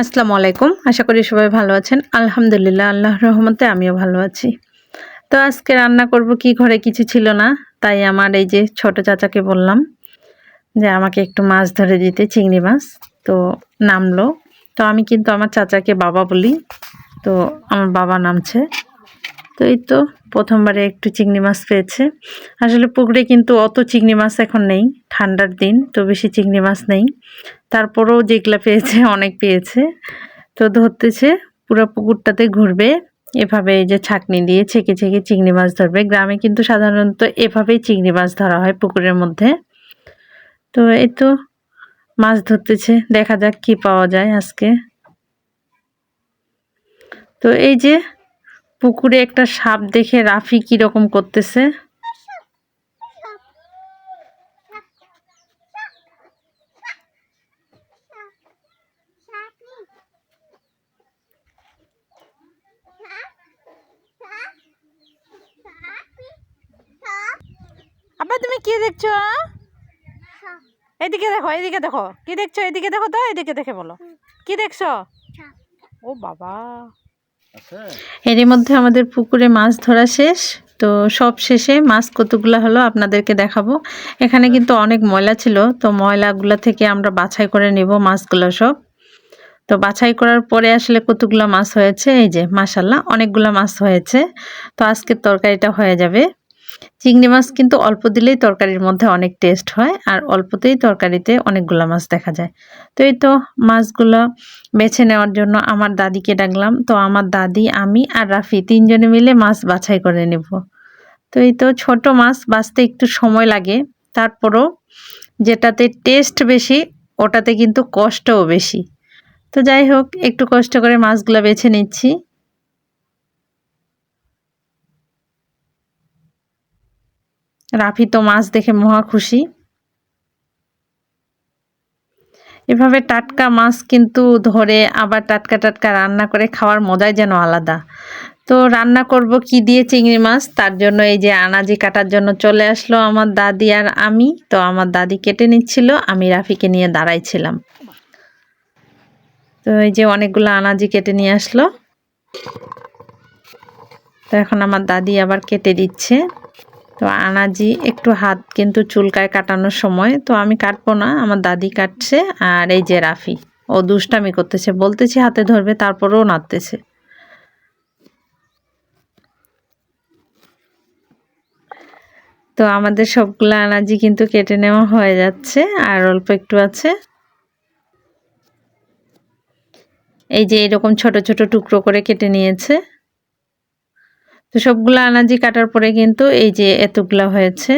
আসসালামু আলাইকুম। আশা করি সবাই ভালো আছেন। আলহামদুলিল্লাহ আল্লাহ রহমতে আমিও ভালো আছি। তো আজকে রান্না করব, কি ঘরে কিছু ছিল না, তাই আমার এই যে ছোট চাচাকে বললাম যে আমাকে একটু মাছ ধরে দিতে, চিংড়ি মাছ, তো নামলো। তো আমি কিন্তু আমার চাচাকে বাবা বলি, তো আমার বাবা নামছে। তো এই তো প্রথমবারে একটু চিংড়ি মাছ পেয়েছে। আসলে পুকুরে কিন্তু অত চিংড়ি মাছ এখন নেই, ঠান্ডার দিন তো বেশি চিংড়ি মাছ নেই। তারপরেও যেগুলা পেয়েছে, অনেক পেয়েছে। তো ধরতেছে পুরো পুকুরটাতে ঘুরবে, এভাবে এই যে ছাকনি দিয়ে ছেঁকে ছেঁকে চিংড়ি মাছ ধরবে। গ্রামে কিন্তু সাধারণত এভাবেই চিংড়ি মাছ ধরা হয় পুকুরের মধ্যে। তো এই তো মাছ ধরতেছে, দেখা যাক কি পাওয়া যায় আজকে। তো এই যে পুকুরে একটা সাপ দেখে রাফি কীরকম করতেছে? আবার তুমি কি দেখছ এদিকে দেখো এদিকে দেখো। কি দেখছ এদিকে দেখো তো এদিকে দেখে বলো। কি দেখছ? ও বাবা। এরই মধ্যে আমাদের পুকুরে মাছ ধরা শেষ। তো সব শেষে মাছ কতগুলো হলো আপনাদেরকে দেখাবো। এখানে কিন্তু অনেক ময়লা ছিল। তো ময়লাগুলো থেকে আমরা বাছাই করে নেব মাছগুলো সব। তো বাছাই করার পরে আসলে কতগুলো মাছ হয়েছে? এই যে মাসাল্লাহ অনেকগুলো মাছ হয়েছে। তো আজকের তরকারিটা হয়ে যাবে। চিংড়ি মাছ কিন্তু অল্প দিলেই তরকারির মধ্যে অনেক টেস্ট হয় আর অল্পতেই তরকারিতে অনেকগুলো মাছ দেখা যায়। তো এই তো মাছগুলো বেছে নেওয়ার জন্য আমার দাদিকে ডাকলাম। তো আমার দাদি, আমি আর রাফি তিনজনে মিলে মাছ বাছাই করে নেব। তো এই তো ছোট মাছ বাছতে একটু সময় লাগে। তারপরও যেটাতে টেস্ট বেশি, ওটাতে কিন্তু কষ্টও বেশি। তো যাই হোক, একটু কষ্ট করে মাছগুলো বেছে নিচ্ছি। রাফি তো মাছ দেখে মহা খুশি। এভাবে টাটকা মাছ কিন্তু ধরে আবার টাটকা টাটকা রান্না করে খাওয়ার মজাই যেন আলাদা। তো রান্না করব কি দিয়ে চিংড়ি মাছ? তার জন্য এই যে আনাজি কাটার জন্য চলে আসলো আমার দাদি আর আমি। তো আমার দাদি কেটে নিচ্ছিল, আমি রাফিকে নিয়ে দাঁড়াইছিলাম। তো এই যে অনেকগুলো আনাজি কেটে নিয়ে আসলো। তো এখন আমার দাদি আবার কেটে দিচ্ছে। তো আনাজি একটু হাত কিন্তু চুলকায় কাটানোর সময়, তো আমি কাটবো না, আমার দাদি কাটছে আর এই যে রাফি, ও দুষ্টামি করতেছে, বলতেছি হাতে ধরবে, তারপরেও নাড়তেছে। তো আমাদের সবগুলো আনাজি কিন্তু কেটে নেওয়া হয়ে যাচ্ছে, আর অল্প একটু আছে। এই যে এরকম ছোট ছোট টুকরো করে কেটে নিয়েছে। তো সবগুলো আনাজি কাটার পরে কিন্তু এই যে এতগুলা হয়েছে।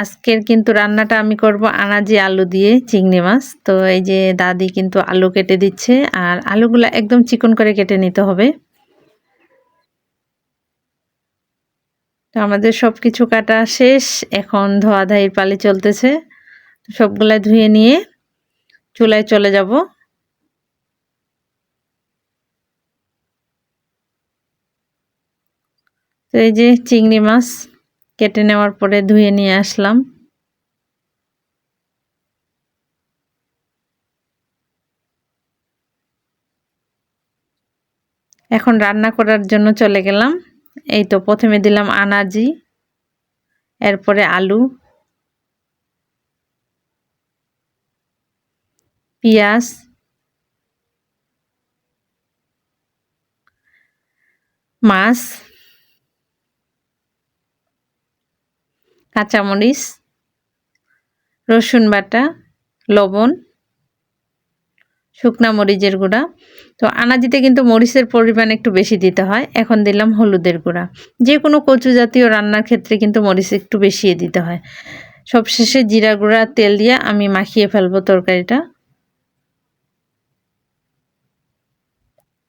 আজকের কিন্তু রান্নাটা আমি করব আনাজি আলু দিয়ে চিংড়ি মাছ। তো এই যে দাদি কিন্তু আলু কেটে দিচ্ছে আর আলুগুলো একদম চিকন করে কেটে নিতে হবে। তো আমাদের সব কিছু কাটা শেষ, এখন ধোয়া ধাইয়ের পালি চলতেছে। সবগুলা ধুয়ে নিয়ে চুলায় চলে যাব। তো এই যে চিংড়ি মাছ কেটে নেওয়ার পরে ধুয়ে নিয়ে আসলাম। এখন রান্না করার জন্য চলে গেলাম। এই তো প্রথমে দিলাম আনাজি, এরপরে আলু, পেঁয়াজ, মাছ কাঁচামরিচ, রসুন বাটা, লবণ, শুকনা মরিচের গুঁড়া। তো আনাজিতে কিন্তু মরিচের পরিমাণ একটু বেশি দিতে হয়। এখন দিলাম হলুদের গুঁড়া। যে কোনো কচু জাতীয় রান্নার ক্ষেত্রে কিন্তু মরিচ একটু বেশিয়ে দিতে হয়। সবশেষে জিরা গুঁড়া, তেল দিয়ে আমি মাখিয়ে ফেলব তরকারিটা।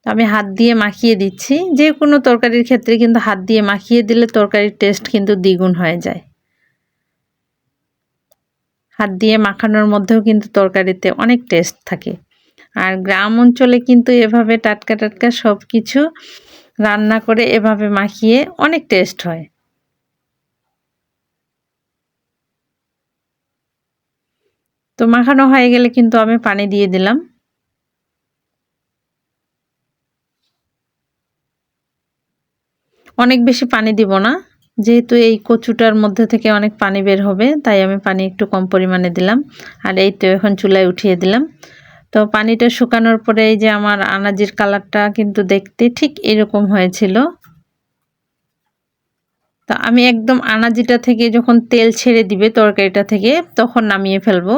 আমি হাত দিয়ে মাখিয়ে দিচ্ছি। যে কোনো তরকারির ক্ষেত্রে কিন্তু হাত দিয়ে মাখিয়ে দিলে তরকারির টেস্ট কিন্তু দ্বিগুণ হয়ে যায়। হাত দিয়ে মাখানোর মধ্যেও কিন্তু তরকারিতে অনেক টেস্ট থাকে। আর গ্রাম অঞ্চলে কিন্তু এভাবে টাটকা টাটকা সব কিছু রান্না করে এভাবে মাখিয়ে অনেক টেস্ট হয়। তো মাখানো হয়ে গেলে কিন্তু আমি পানি দিয়ে দিলাম। অনেক বেশি পানি দিব না। যেহেতু এই কচুটার মধ্যে থেকে অনেক পানি বের হবে, তাই আমি পানি একটু কম পরিমাণে দিলাম। আর এই তো এখন চুলায় উঠিয়ে দিলাম। তো পানিটা শুকানোর পরে এই যে আমার আনাজির কালারটা কিন্তু দেখতে ঠিক এরকম হয়েছিল। তো আমি একদম আনাজিটা থেকে যখন তেল ছেড়ে দিবে তরকারিটা থেকে, তখন নামিয়ে ফেলব।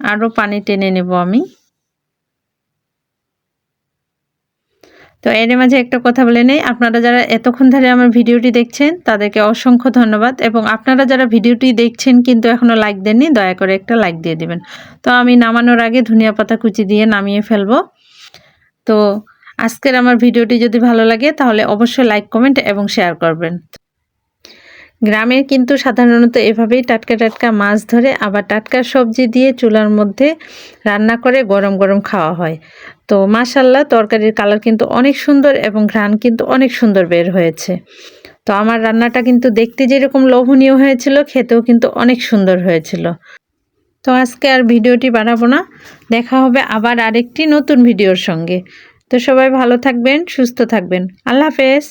আরও পানি টেনে নেব আমি। তো এর মাঝে একটা কথা বলে নেই। আপনারা যারা এতক্ষণ ধরে আমার ভিডিওটি দেখছেন, তাদেরকে অসংখ্য ধন্যবাদ এবং আপনারা যারা ভিডিওটি দেখছেন কিন্তু এখনও লাইক দেননি, দয়া করে একটা লাইক দিয়ে দিবেন। তো আমি নামানোর আগে ধনিয়া পাতা কুচি দিয়ে নামিয়ে ফেলব। তো আজকের আমার ভিডিওটি যদি ভালো লাগে তাহলে অবশ্যই লাইক কমেন্ট এবং শেয়ার করবেন। গ্রামে কিন্তু সাধারণত এভাবেই টাটকা টাটকা মাছ ধরে, আবার টাটকা সবজি দিয়ে চুলার মধ্যে রান্না করে গরম গরম খাওয়া হয়। তো মাশাল্লাহ তরকারির কালার কিন্তু অনেক সুন্দর এবং ঘ্রাণ কিন্তু অনেক সুন্দর বের হয়েছে। তো আমার রান্নাটা কিন্তু দেখতে যেরকম লোভনীয় হয়েছিল, খেতেও কিন্তু অনেক সুন্দর হয়েছিল। তো আজকে আর ভিডিওটি বাড়াবো না, দেখা হবে আবার আরেকটি নতুন ভিডিওর সঙ্গে। তো সবাই ভালো থাকবেন, সুস্থ থাকবেন। আল্লাহ হাফেজ।